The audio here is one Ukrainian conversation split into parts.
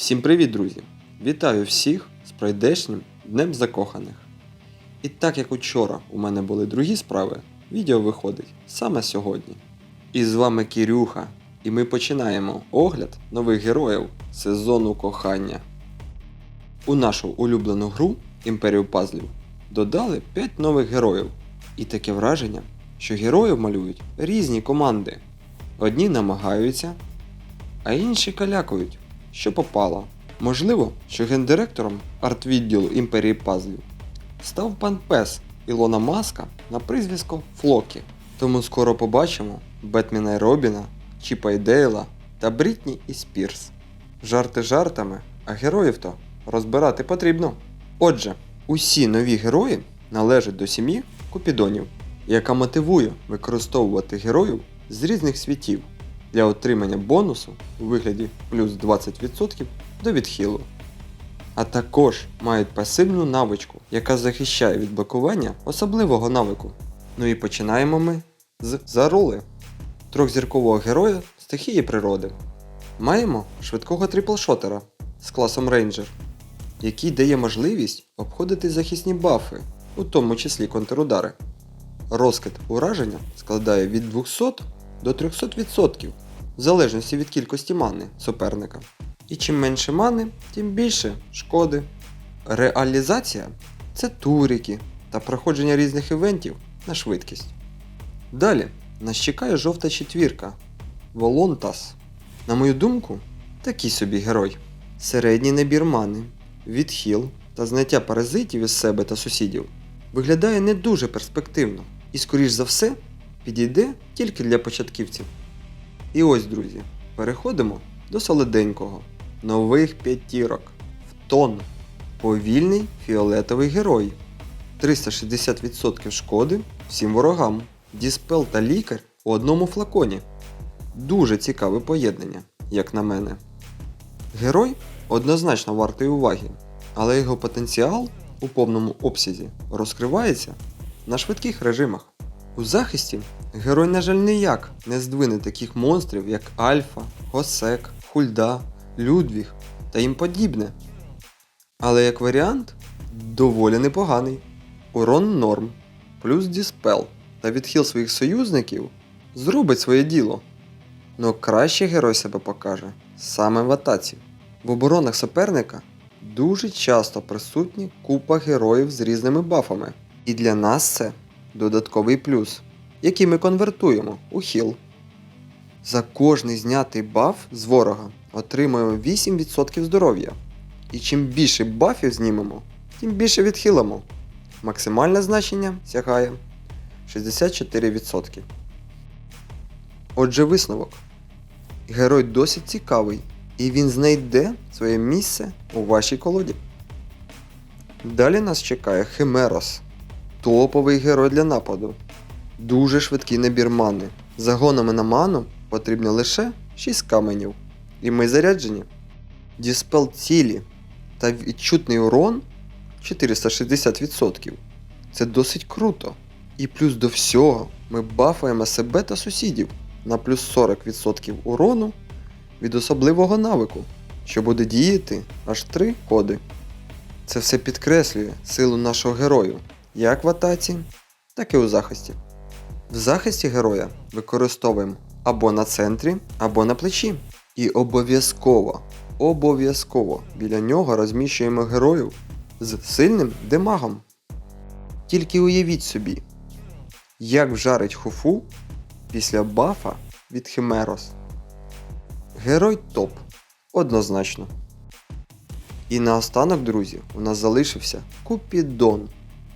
Всім привіт, друзі! Вітаю всіх з пройдешнім Днем Закоханих. І так як учора у мене були другі справи, відео виходить саме сьогодні. І з вами Кірюха, і ми починаємо огляд нових героїв сезону кохання. У нашу улюблену гру Імперію пазлів додали 5 нових героїв. І таке враження, що героїв малюють різні команди. Одні намагаються, а інші калякують, що попало. Можливо, що гендиректором арт-відділу імперії пазлів став пан Пес Ілона Маска на прізвисько Флокі. Тому скоро побачимо Бетмена і Робіна, Чіпа і Дейла та Брітні і Спірс. Жарти жартами, а героїв то розбирати потрібно. Отже, усі нові герої належать до сім'ї Купідонів, яка мотивує використовувати героїв з різних світів для отримання бонусу у вигляді плюс 20% до відхилу. А також мають пасивну навичку, яка захищає від блокування особливого навику. Ну і починаємо ми з Зарули, трьохзіркового героя стихії природи. Маємо швидкого триплшотера з класом рейнджер, який дає можливість обходити захисні бафи, у тому числі контрудари. Розкид ураження складає від 200 до 300% в залежності від кількості мани суперника. І чим менше мани, тим більше шкоди. Реалізація це турики та проходження різних івентів на швидкість. Далі нас чекає жовта четвірка Волонтас. На мою думку, такий собі герой. Середній набір мани, відхил та зняття паразитів із себе та сусідів виглядає не дуже перспективно і, скоріш за все, підійде тільки для початківців. І ось, друзі, переходимо до солоденького. Нових п'ятірок. В тон. Повільний фіолетовий герой. 360% шкоди всім ворогам. Діспел та лікар у одному флаконі. Дуже цікаве поєднання, як на мене. Герой однозначно вартий уваги, але його потенціал у повному обсязі розкривається на швидких режимах. У захисті герой, на жаль, ніяк не здвине таких монстрів, як Альфа, Госек, Хульда, Людвіг та їм подібне. Але як варіант, доволі непоганий. Урон норм, плюс діспел та відхил своїх союзників зробить своє діло. Но краще герой себе покаже саме в атаці. В оборонах суперника дуже часто присутні купа героїв з різними бафами. І для нас це додатковий плюс, який ми конвертуємо у хіл. За кожний знятий баф з ворога отримуємо 8% здоров'я. І чим більше бафів знімемо, тим більше відхилимо. Максимальне значення сягає 64%. Отже, висновок. Герой досить цікавий, і він знайде своє місце у вашій колоді. Далі нас чекає Химерос. Топовий герой для нападу. Дуже швидкий набір мани. Загонами на ману потрібно лише 6 каменів. І ми заряджені. Діспел цілі та відчутний урон 460%. Це досить круто. І плюс до всього ми бафаємо себе та сусідів на плюс 40% урону від особливого навику, що буде діяти аж 3 ходи. Це все підкреслює силу нашого герою як в атаці, так і у захисті. В захисті героя використовуємо або на центрі, або на плечі. І обов'язково, обов'язково біля нього розміщуємо героїв з сильним демагом. Тільки уявіть собі, як вжарить хуфу після бафа від Химерос. Герой топ. Однозначно. І наостанок, друзі, у нас залишився Купідон,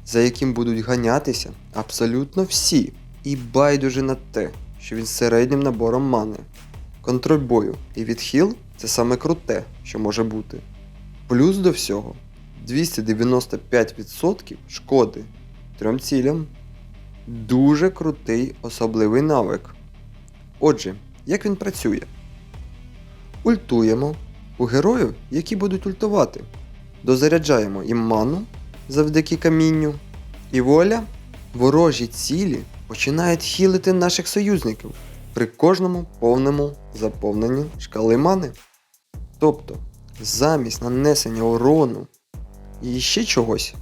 за яким будуть ганятися абсолютно всі. І байдуже на те, що він з середнім набором мани. Контроль бою і відхил це саме круте, що може бути. Плюс до всього 295% шкоди трьом цілям. Дуже крутий особливий навик. Отже, як він працює? Ультуємо у героїв, які будуть ультувати. Дозаряджаємо їм ману завдяки камінню. І вуаля, ворожі цілі починають хілити наших союзників при кожному повному заповненні шкали мани. Тобто, замість нанесення урону і ще чогось,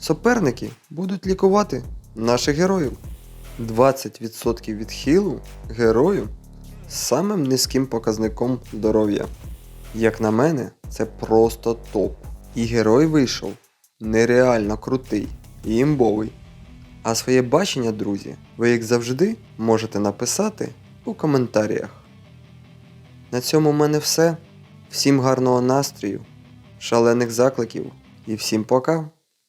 суперники будуть лікувати наших героїв. 20% відхилу герою самим низьким показником здоров'я. Як на мене, це просто топ. І герой вийшов нереально крутий і імбовий. А своє бачення, друзі, ви як завжди можете написати у коментарях. На цьому в мене все. Всім гарного настрою, шалених закликів і всім пока!